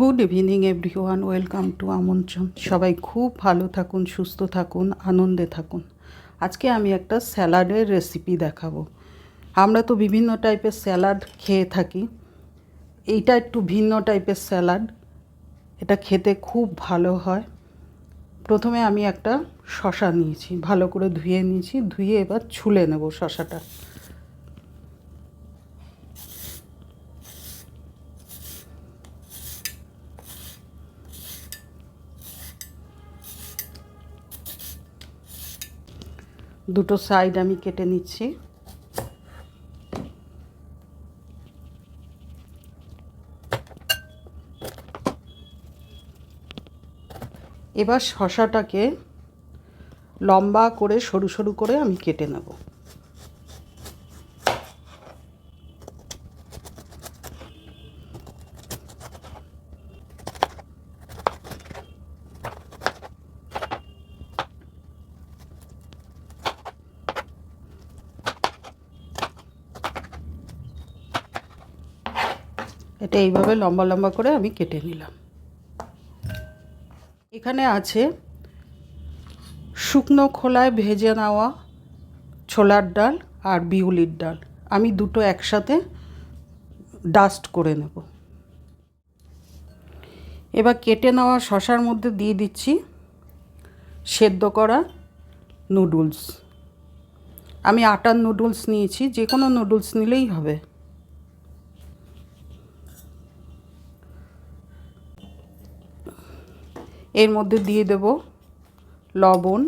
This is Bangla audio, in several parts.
Good evening everyone welcome to আমন্ত্রণ সবাই খুব ভালো থাকুন, সুস্থ থাকুন, আনন্দে থাকুন। আজকে আমি একটা স্যালাডের রেসিপি দেখাবো। আমরা তো বিভিন্ন টাইপের স্যালাড খেয়ে থাকি। এইটা একটু ভিন্ন টাইপের স্যালাড। এটা খেতে খুব ভালো হয়। প্রথমে আমি একটা শশা নিয়েছি। ভালো করে ধুয়ে নিয়েছি। ধুয়ে এবার ছুলে নেব শশাটা দুটো সাইড আমি কেটে নিচ্ছি। এবার শশাটাকে লম্বা করে সরু সরু করে আমি কেটে নেব। এটা এইভাবে লম্বা লম্বা করে আমি কেটে নিলাম। এখানে আছে শুকনো খোলায় ভেজে নেওয়া ছোলার ডাল আর বিউলির ডাল। আমি দুটো একসাথে ডাস্ট করে নেব। এবার কেটে নেওয়া শশার মধ্যে দিয়ে দিচ্ছি সেদ্ধ করা নুডলস আমি আটার নুডলস নিয়েছি যে কোনো নুডলস নিলেই হবে। এর মধ্যে দিয়ে দেব লবণ।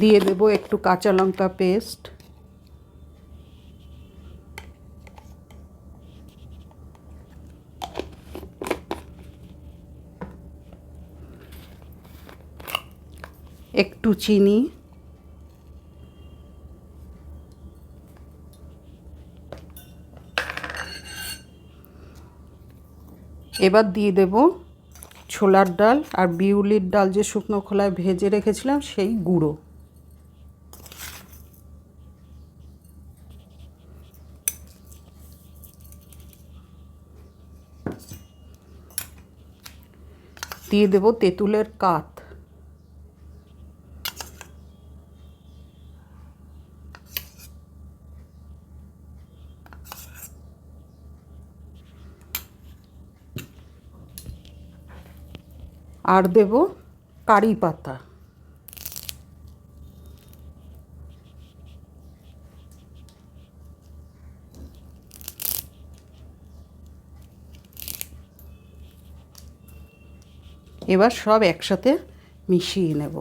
দিয়ে দেব একটু কাঁচা লঙ্কা পেস্ট। একটু চিনি। এবার দিয়ে দেব ছোলার ডাল আর বিউলির ডাল যে শুকনো খোলায় ভেজে রেখেছিলাম সেই গুঁড়ো। দিয়ে দেব তেঁতুলের কাত আর দেব কারি পাতা। এবার সব একসাথে মিশিয়ে নেব।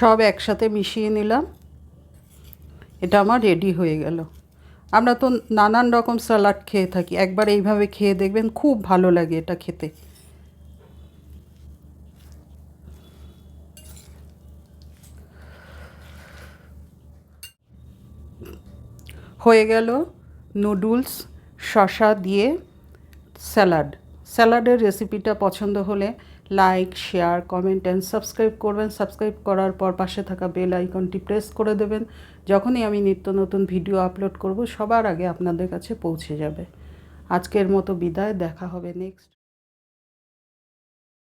সব একসাথে মিশিয়ে নিলাম। এটা আমার রেডি হয়ে গেল। আমরা তো নানান রকম স্যালাড খেয়ে থাকি। একবার এইভাবে খেয়ে দেখবেন খুব ভালো লাগে এটা খেতে। হয়ে গেল নুডলস শশা দিয়ে স্যালাড স্যালাডের রেসিপিটা পছন্দ হলে like, share, comment and subscribe করবেন। সাবস্ক্রাইব করার পর পাশে থাকা বেল আইকনটি প্রেস করে দেবেন। যখনই আমি নিত্য নতুন ভিডিও আপলোড করব, সবার আগে আপনাদের কাছে পৌঁছে যাবে। আজকের মতো বিদায়, দেখা হবে নেক্সট